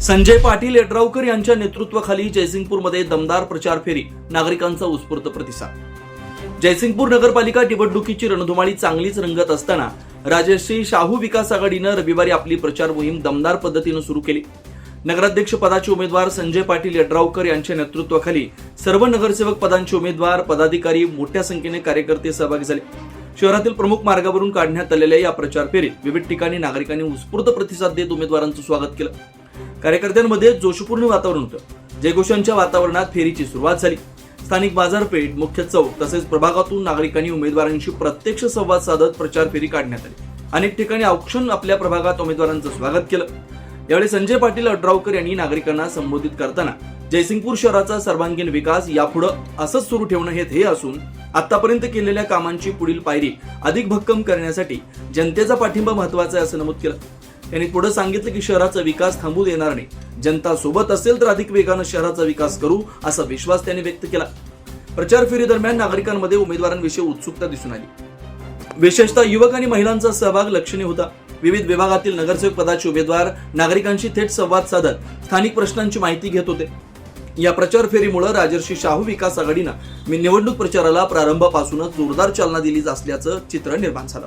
संजय पाटील यड्रावकर यांच्या नेतृत्वाखाली जयसिंगपूरमध्ये दमदार प्रचार फेरी नागरिकांचा उत्स्फूर्त प्रतिसाद. जयसिंगपूर नगरपालिका निवडणुकीची रणधुमाळी चांगलीच रंगत असताना राजश्री शाहू विकास आघाडीनं रविवारी आपली प्रचार मोहीम दमदार पद्धतीनं सुरू केली. नगराध्यक्ष पदाचे उमेदवार संजय पाटील यड्रावकर यांच्या नेतृत्वाखाली सर्व नगरसेवक पदांचे उमेदवार पदाधिकारी मोठ्या संख्येने कार्यकर्ते सहभागी झाले. शहरातील प्रमुख मार्गावरून काढण्यात आलेल्या या प्रचार फेरीत विविध ठिकाणी नागरिकांनी उत्स्फूर्त प्रतिसाद देत उमेदवारांचं स्वागत केलं. कार्यकर्त्यांमध्ये जोशपूर्ण वातावरण होतं. जयघोषांच्या वातावरणात फेरीची सुरुवात झाली. स्थानिक बाजारपेठ मुख्य चौक तसेच प्रभागातून नागरिकांनी उमेदवारांशी प्रत्यक्ष संवाद साधत प्रचार फेरी काढण्यात आली. अनेक ठिकाणी औक्षण आपल्या प्रभागात उमेदवारांचं स्वागत केलं. यावेळी संजय पाटील अड्रावकर यांनी नागरिकांना संबोधित करताना जयसिंगपूर शहराचा सर्वांगीण विकास यापुढं असंच सुरू ठेवणं हे ध्येय असून आतापर्यंत केलेल्या कामांची पुढील पायरी अधिक भक्कम करण्यासाठी जनतेचा पाठिंबा महत्त्वाचा आहे असं नमूद केलं. त्यांनी पुढे सांगितलं की शहराचा विकास थांबू देणार नाही. जनता सोबत असेल तर अधिक वेगानं शहराचा विकास करू असा विश्वास त्यांनी व्यक्त केला. प्रचार फेरी दरम्यान नागरिकांमध्ये उमेदवारांविषयी उत्सुकता दिसून आली. विशेषतः युवक आणि महिलांचा सहभाग लक्षणीय होता. विविध विभागातील नगरसेवक पदाचे उमेदवार नागरिकांशी थेट संवाद साधत स्थानिक प्रश्नांची माहिती घेत होते. या प्रचार फेरीमुळे राजर्षी शाहू विकास आघाडीनं मी निवडणूक प्रचाराला प्रारंभापासूनच जोरदार चालना दिली असल्याचं चित्र निर्माण झालं.